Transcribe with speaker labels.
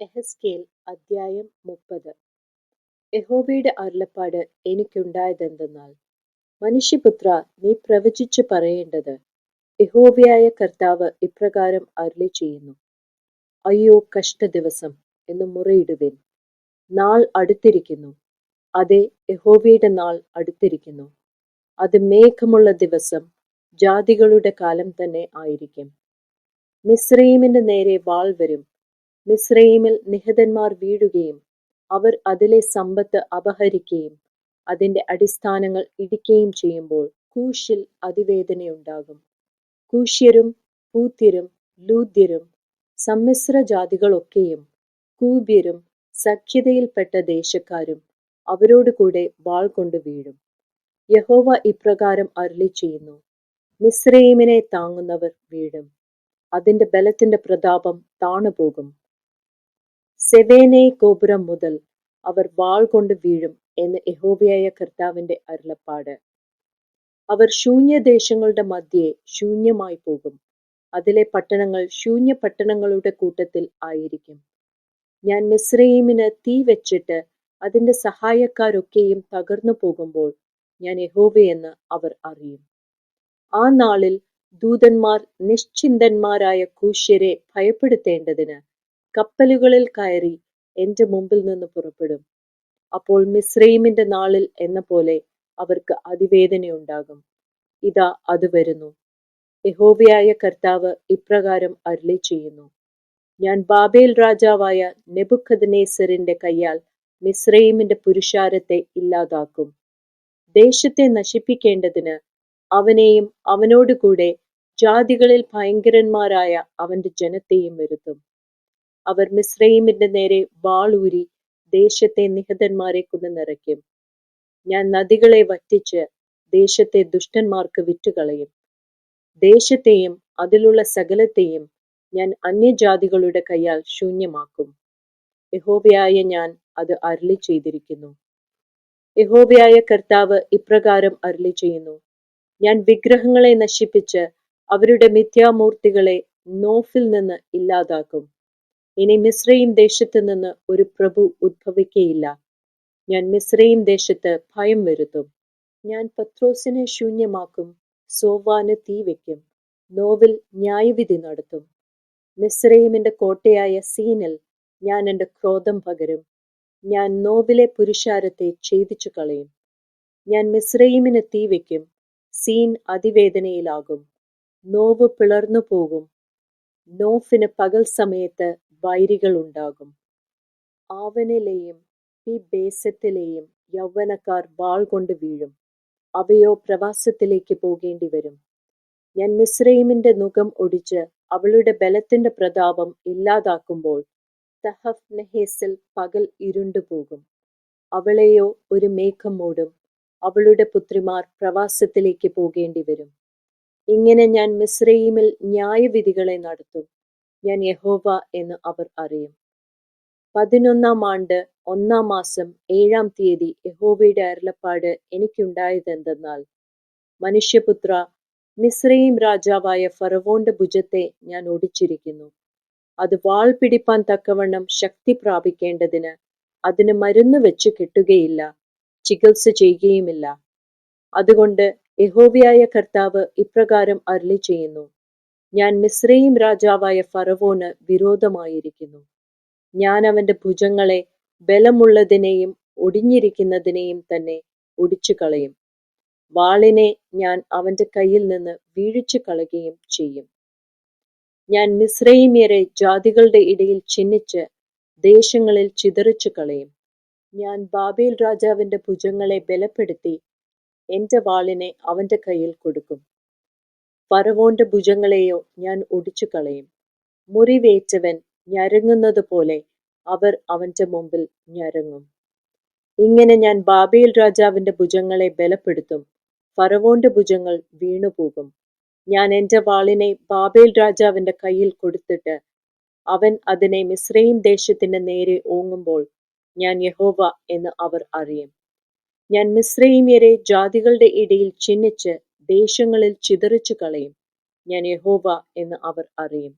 Speaker 1: എഹെസ്കേൽ അദ്ധ്യായം മുപ്പത്. യഹോവയുടെ അരുളപ്പാട് എനിക്കുണ്ടായതെന്തെന്നാൽ മനുഷ്യപുത്ര നീ പ്രവചിച്ചു പറയേണ്ടത് യഹോവയായ കർത്താവ് ഇപ്രകാരം അരുളി ചെയ്യുന്നു അയ്യോ കഷ്ട ദിവസം എന്ന് മുറയിടുവിൻ. നാൾ അടുത്തിരിക്കുന്നു. അതെ യഹോവയുടെ നാൾ അടുത്തിരിക്കുന്നു. അത് മേഘമുള്ള ദിവസം ജാതികളുടെ കാലം തന്നെ ആയിരിക്കും. മിസ്രൈമിന്റെ നേരെ വാൾ വരും. മിസ്രൈമിൽ നിഹതന്മാർ വീഴുകയും അവർ അതിലെ സമ്പത്ത് അപഹരിക്കുകയും അതിന്റെ അടിസ്ഥാനങ്ങൾ ഇടിക്കുകയും ചെയ്യുമ്പോൾ കൂശിൽ അതിവേദനയുണ്ടാകും. കൂശ്യരും പൂത്യരും ലൂദ്യരും സമ്മിശ്ര ജാതികളൊക്കെയും കൂബ്യരും സഖ്യതയിൽപ്പെട്ട ദേശക്കാരും അവരോടുകൂടെ വാൾ കൊണ്ട് വീഴും. യഹോവ ഇപ്രകാരം അരുളി ചെയ്യുന്നു മിസ്രൈമിനെ താങ്ങുന്നവർ വീഴും. അതിന്റെ ബലത്തിന്റെ പ്രതാപം താണുപോകും. സെവേനെ ഗോപുരം മുതൽ അവർ വാൾ കൊണ്ട് വീഴും എന്ന് യഹോവയായ കർത്താവിന്റെ അരുളപ്പാട്. അവർ ശൂന്യദേശങ്ങളുടെ മധ്യേ ശൂന്യമായി പോകും. അതിലെ പട്ടണങ്ങൾ ശൂന്യ പട്ടണങ്ങളുടെ കൂട്ടത്തിൽ ആയിരിക്കും. ഞാൻ മിസ്രൈമിന് തീ വെച്ചിട്ട് അതിന്റെ സഹായക്കാരൊക്കെയും തകർന്നു പോകുമ്പോൾ ഞാൻ യഹോവയെന്ന് അവർ അറിയും. ആ നാളിൽ ദൂതന്മാർ നിശ്ചിന്തന്മാരായ കൂശ്യരെ ഭയപ്പെടുത്തേണ്ടതിന് കപ്പലുകളിൽ കയറി എന്റെ മുമ്പിൽ നിന്ന് പുറപ്പെടും. അപ്പോൾ മിസ്രൈമിന്റെ നാളിൽ എന്ന പോലെ അവർക്ക് അതിവേദനയുണ്ടാകും. ഇതാ അത് വരുന്നു. യഹോവയായ കർത്താവ് ഇപ്രകാരം അരുളി ചെയ്യുന്നു ഞാൻ ബാബേൽ രാജാവായ നെബുഖദ്നേസറിന്റെ കയ്യാൽ മിസ്രൈമിന്റെ പുരുഷാരത്തെ ഇല്ലാതാക്കും. ദേശത്തെ നശിപ്പിക്കേണ്ടതിന് അവനെയും അവനോടുകൂടെ ജാതികളിൽ ഭയങ്കരന്മാരായ അവന്റെ ജനത്തെയും വരുത്തും. അവർ മിസ്രൈമിന്റെ നേരെ വാളൂരി ദേശത്തെ നിഹതന്മാരെ കൊണ്ട് നിറയ്ക്കും. ഞാൻ നദികളെ വറ്റിച്ച് ദേശത്തെ ദുഷ്ടന്മാർക്ക് വിറ്റുകളയും. ദേശത്തെയും അതിലുള്ള സകലത്തെയും ഞാൻ അന്യജാതികളുടെ കയ്യാൽ ശൂന്യമാക്കും. യഹോബയായ ഞാൻ അത് അരുളി ചെയ്തിരിക്കുന്നു യഹോബയായ കർത്താവ് ഇപ്രകാരം അരുളി ചെയ്യുന്നു ഞാൻ വിഗ്രഹങ്ങളെ നശിപ്പിച്ച് അവരുടെ മിഥ്യാമൂർത്തികളെ നോഫിൽ നിന്ന് ഇല്ലാതാക്കും. ഇനി മിസ്രൈം ദേശത്ത് നിന്ന് ഒരു പ്രഭു ഉദ്ഭവിക്കയില്ല ഞാൻ മിസ്രൈം ദേശത്ത് ഭയം വരുത്തും. ഞാൻ പത്രോസിനെ ശൂന്യമാക്കും സോവാന് തീ വയ്ക്കും നോവിൽ ന്യായവിധി നടത്തും. മിസ്രൈമിന്റെ കോട്ടയായ സീനിൽ ഞാൻ എന്റെ ക്രോധം പകരും. ഞാൻ നോവിലെ പുരുഷാരത്തെ ഛേദിച്ചു കളയും ഞാൻ മിസ്രൈമിന് തീ വയ്ക്കും സീൻ അതിവേദനയിലാകും. നോവ് പിളർന്നു പോകും നോഫിന് പകൽ സമയത്ത് വൈരികൾ ഉണ്ടാകും ആവനിലെയും ഈ ബേസത്തിലെയും യൗവനക്കാർ വാൾ കൊണ്ട് വീഴും. അവയോ പ്രവാസത്തിലേക്ക് പോകേണ്ടി വരും. ഞാൻ മിസ്രൈമിന്റെ മുഖം ഒടിച്ച് അവളുടെ ബലത്തിന്റെ പ്രതാപം ഇല്ലാതാക്കുമ്പോൾ തഹഫ് നെഹേസിൽ പകൽ ഇരുണ്ടുപോകും അവളെയോ ഒരു മേഘം മൂടും. അവളുടെ പുത്രിമാർ പ്രവാസത്തിലേക്ക് പോകേണ്ടി വരും. ഇങ്ങനെ ഞാൻ മിസ്രൈമിൽ ന്യായവിധികളെ നടത്തും. ഞാൻ യഹോവ എന്ന് അവർ അറിയും. പതിനൊന്നാം ആണ്ട് ഒന്നാം മാസം ഏഴാം തീയതി യഹോവയുടെ അരുളപ്പാട് എനിക്കുണ്ടായതെന്തെന്നാൽ മനുഷ്യപുത്ര മിസ്രൈം രാജാവായ ഫറവോന്റെ ഭുജത്തെ ഞാൻ ഒടിച്ചിരിക്കുന്നു അത് വാൾ പിടിപ്പാൻ തക്കവണ്ണം ശക്തി പ്രാപിക്കേണ്ടതിന് അതിന് മരുന്ന് വെച്ച് കിട്ടുകയില്ല ചികിത്സ ചെയ്യുകയുമില്ല. അതുകൊണ്ട് യഹോവയായ കർത്താവ് ഇപ്രകാരം അരുളി ചെയ്യുന്നു ഞാൻ മിസ്രൈം രാജാവായ ഫറവോന് വിരോധമായിരിക്കുന്നു. ഞാൻ അവന്റെ ഭുജങ്ങളെ ബലമുള്ളതിനെയും ഒടിഞ്ഞിരിക്കുന്നതിനെയും തന്നെ ഒടിച്ചു കളയും വാളിനെ ഞാൻ അവന്റെ കയ്യിൽ നിന്ന് വീഴിച്ചു കളയുകയും ചെയ്യും. ഞാൻ മിസ്രൈമ്യരെ ജാതികളുടെ ഇടയിൽ ചിഹ്നിച്ച് ദേശങ്ങളിൽ ചിതറിച്ചു കളയും ഞാൻ ബാബേൽ രാജാവിന്റെ ഭുജങ്ങളെ ബലപ്പെടുത്തി എന്റെ വാളിനെ അവന്റെ കയ്യിൽ കൊടുക്കും. ഫറവോന്റെ ഭുജങ്ങളെയോ ഞാൻ ഒടിച്ചു കളയും മുറിവേറ്റവൻ ഞരങ്ങുന്നത് പോലെ അവർ അവന്റെ മുമ്പിൽ ഞരങ്ങും. ഇങ്ങനെ ഞാൻ ബാബേൽ രാജാവിന്റെ ഭുജങ്ങളെ ബലപ്പെടുത്തും. ഫറവോന്റെ ഭുജങ്ങൾ വീണുപോകും. ഞാൻ എന്റെ വാളിനെ ബാബേൽ രാജാവിന്റെ കയ്യിൽ കൊടുത്തിട്ട് അവൻ അതിനെ മിസ്രൈം ദേശത്തിന്റെ നേരെ ഓങ്ങുമ്പോൾ ഞാൻ യഹോവ എന്ന് അവർ അറിയും. ഞാൻ മിസ്രൈമ്യരെ ജാതികളുടെ ഇടയിൽ ചിഹ്നിച്ച് ദേശങ്ങളിൽ ചിതറിച്ചു കളയും. ഞാൻ യഹോവ എന്ന് അവർ അറിയും.